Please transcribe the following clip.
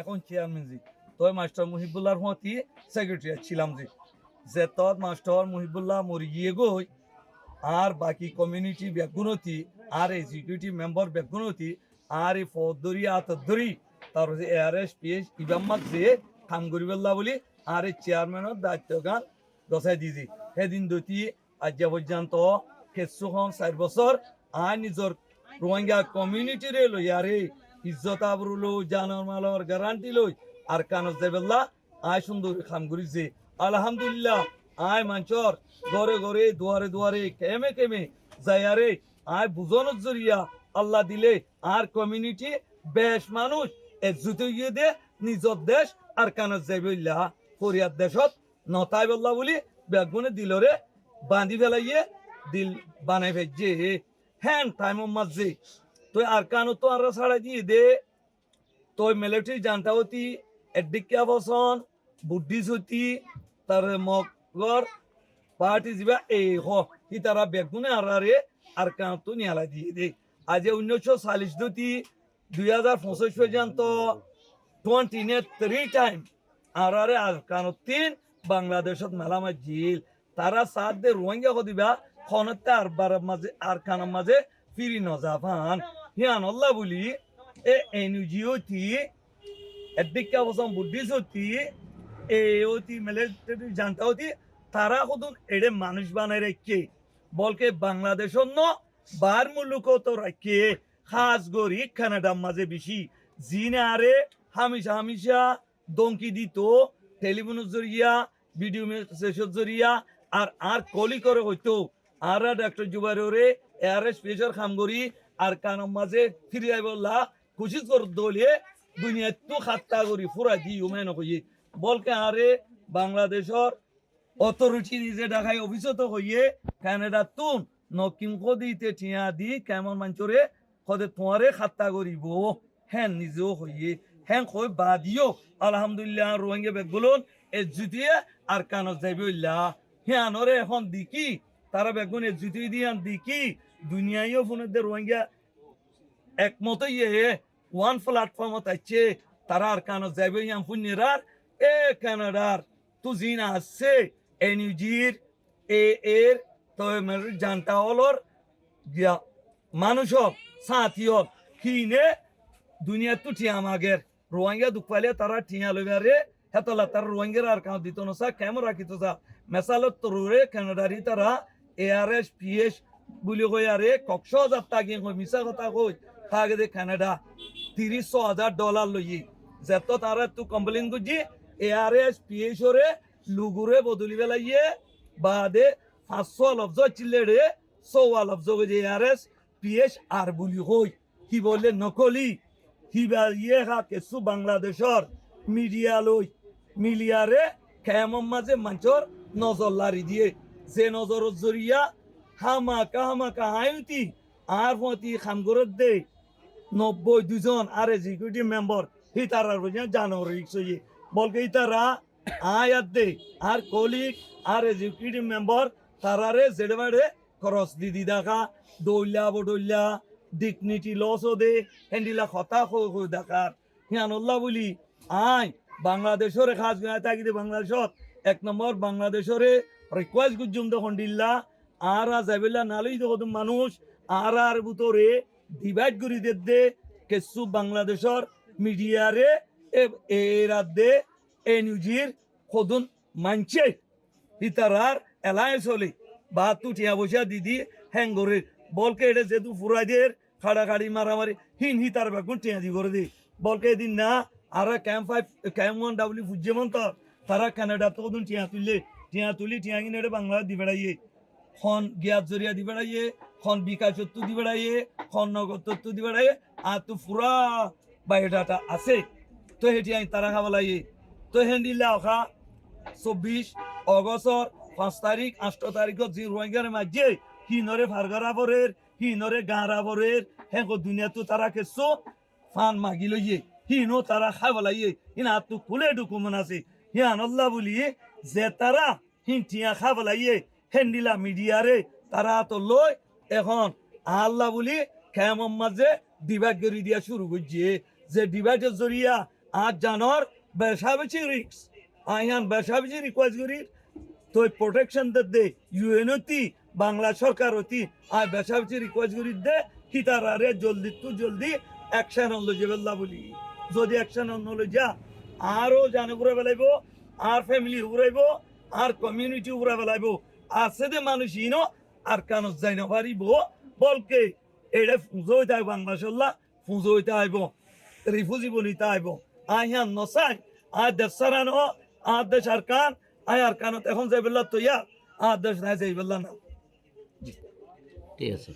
এখন চেয়ারম্যান জি। তই মাস্টার মুহিবুল্লাহর মতি সেক্রেটারি ছিলাম জি। যে তত মাস্টার মুহিবুল্লাহ মরি গিয়ে গই, আর বাকি কমিউনিটি বেগুনতি আর এক্সিকিউটিভ মেম্বার বেগুনতি আর এই ফৌদরি আতদরি তার A R S P S ইবাম্মাত যে কাম করিবেল্লা বলি, আর এই চেয়ারম্যানের দায়িত্ব গান দশাই দিজি সেদিন দতি আজ পর্যন্ত কেঁচুখন চার বছর, আর নিজর রোহিঙ্গা কমিউনিটিরে লই আরে ইজ্জত আবরু লো জানর মালর গ্যারান্টি লই, আর কানত দেবেল্লা আয় সুন্দর কাম করিছে আলহামদুলিল্লাহ, আয় মাঞ্চর ঘরে ঘরে, দুয়ারে দুয়ারে, কেমে কেমে যায়ারে আয় বুঝনের জরিয়া, আল্লাহ দিলে আর কমিউনিটি বেশ মানুষ, একজুট হইয়ে দে নিজর দেশ, আর কানত যাইবইল্লা ফরিয়াদ দেশত নতাই বল্লা বলি, বেগুনে দিলরে বাঁধি ফেলাইয়ে, দিল বানাই ফেলছে। হ্যান টাইম মাঝে তুই আর কানো তো আর ছাড়া দিয়ে দে তুই মিলিটারি জানটা হতি এডিকা বসন বুদ্ধিস হতি তার মগর পার্টি যা এই হ তারা বেগুনে আর আরে আর কানো তো নিয়ালা দিয়ে দে আজ উনিশশো চাল্লিশ দুটি দুই হাজার পঁচিশ পর্যন্ত টোয়েন্টি নে থ্রি টাইম আর আরে আর তিন বাংলাদেশত মেলামার জিল তারা সাত দে রোহিঙ্গা দিবা খনতে আর বার মাঝে আর কানের মাঝে ফিরি নজাফান হিয়ান আল্লাহ বলি এ এনজিও তি এদিকা বসম বুদ্ধিস হতি এ অতি মিলিটারি জানতা হতি তারা কদুন এড়ে মানুষ বানাই রেখে বলকে বাংলাদেশ ন বার মুলুক তো রাখে খাস গরি কানাডার মাঝে বেশি জিনে আরে হামিশা হামিশা দমকি দিত টেলিফোনের জরিয়া ভিডিও মেসেজের জরিয়া আর আর কলি করে হইতো আর ডাক্তার জুবারে এর এস প্রেশার খাম করি আর কানম মাঝে ফিরে বললা কুচিত কর দলিয়ে দুনিয়া তো খাত্তা করি ফুরা দি উমেন কই বলকে আরে বাংলাদেশর অথরিটি নিজে ঢাকায় অফিসত হইয়ে কানাডা তুন নকিম দিতে ঠিয়া দি কেমন মাঞ্চরে কদে তোমারে খাত্তা করিব। হ্যাঁ নিজেও হইয়ে হ্যাঁ কই বাদিও। আলহামদুলিল্লাহ, রোহিঙ্গা বেগুলন এ জুতিয়ে আর কানত যাইবইল্লা হ্যাঁ আনরে এখন দিকি, তারা বেগুন এ জুতি দিয়ান দিকি। দুনিয়ায়ও ফোনের দে রোহিঙ্গা একমত ইয়ে ওয়ান প্ল্যাটফর্মত আছে তারা আর কানত যাইবে ইয়াম পুণ্যেরার এ, কানাডার। তু জিনা আছে এনইউজির এ, এর, তো জানটা হলর গিয়া মানুষক সাথীয়ক কিনে দুনিয়া তো ঠিয়া আমাগের রোহিঙ্গা দুঃখ পাইলে তারা ঠিয়া লইবারে হেতলা তার রোহিঙ্গার আর কাউ দিত না সা, কেমন রাখিত সা? মেসালত তরুরে কানাডারি তারা, A R S, P S বুলি কই আরে কক্স হাজার তাগিয়ে কই মিছা কথা কই তাগে দে কানাডা তিরিশ হাজার ডলার লই যেত তারা তু কমপ্লেন করছি A R S P S ওরে লুগুরে বদলি বেলাইয়ে বাদে পাঁচশো লফজ চিল্লে রে সৌয়া লফজ যে A R S P S আর বুলি কই কি বললে নকলি হিবা ইয়ে হা কেসু বাংলাদেশর মিডিয়া লই মিলিয়ারে খেমম মাঝে মাঞ্চর নজর লারি দিয়ে। যে নজর জরিয়া হামাকা হামাকা হাইতি আর মতি খামগরত দে নব্বই দুজন আর এক্সিকিউটিভ মেম্বার হি তারা জানোর রিক্স হয়ে বলকে তারা আয়াত দে আর কলিক আর এক্সিকিউটিভ মেম্বার তারারে জেডবাড়ে খরচ দি দি দেখা দৌল্লা বডৌল্লা ডিগনিটি লস দে হেন্ডিলা খতা খো দেখার হিয়ানুল্লাহ বলি আই খাস গায়ে থাকি বাংলাদেশত। এক নম্বর বাংলাদেশরে রিকোয়েস্ট গুজুম তখন দিল্লা আর আ যাইবেলা নালই তখন মানুষ, আর আর বুতরে ডিভাইড করি দে কেসু বাংলাদেশর মিডিয়ারে এ রাতে এ নিউজির সদুন মানছে। ইতারার এলায়েন্স হলে বা তু টিয়া বসিয়া দিদি হ্যাং করে। বলকে এটা যেহেতু ফুরাইদের খাড়াখাড়ি মারামারি, হিন হি তার বেগুন টিয়া দি করে দি। বলকে এদিন না, আর ক্যাম্প ফাইভ ক্যাম্প ওয়ান ডাবলি ফুজে মন তারা কানাডা তো টিয়া তুললে, টিয়া তুলি টিয়া কিনে এটা দি বেড়াইয়ে খন গিয়াত জরিয়া দি বেড়াইয়ে খন বিকাশ তত্ত্ব দি বেড়াইয়ে নগদ তত্ত্ব দি বেড়াইয়ে আর তো ফুরা বায়োডাটা আছে। তো হেঁটি আই তারা খাবা লাগে। তো হেন্দিল্লা অখা চব্বিশ অগষ্টর পাঁচ তারিখ আষ্ট তারিখত যি রোহিঙ্গার মাঝে হিনরে ফারগারা বরের হিনরে গাঁরা বরের হেঁকো দুনিয়াতো তারা কেছো ফান মাগি লইয়ে হিনো তারা খাই বলাইয়ে হিন হাতটো খুলে ডকুমেন্ট আছে? হিয়ান আল্লাহ বলি যে তারা হিন টিয়া খাই হেন্দিলা মিডিয়ারে তারা তো লই এখন আল্লাহ বলি খেমম মাঝে ডিভাইড করে দিয়া শুরু করছে। যে ডিভাইডের জরিয়া আর জানোর বেসাবেছি রিক্স আইহান বেসাবেছি রিকোয়েস্ট করি। তো প্রোটেকশন দে ইউএনওতি বাংলা সরকার অতি, আর বেসাবেছি রিকোয়েস্ট করি দে হিতারারে জলদি তু জলদি অ্যাকশন অন লজেবেল্লা বলি। যদি অ্যাকশন অন যা আরও জানে ঘুরে বেলাইব আর ফ্যামিলি উড়াইব আর কমিউনিটি উড়া বেলাইব আছে দে মানুষ ইনো, আর কানত যাই না পারিব? বলকে এডে ফুঁজো হইতে আইব বাংলাদেশল্লা ফুঁজো হইতে আইব। রিফুজি বনিতে আইব। আহিয়ান নসাই আর দেশ হ আর দেশ আর কান আয় আর কানত, এখন যাই বললা তো ইয়া আর দেশ নাই যাই বেলা না ঠিক আছে।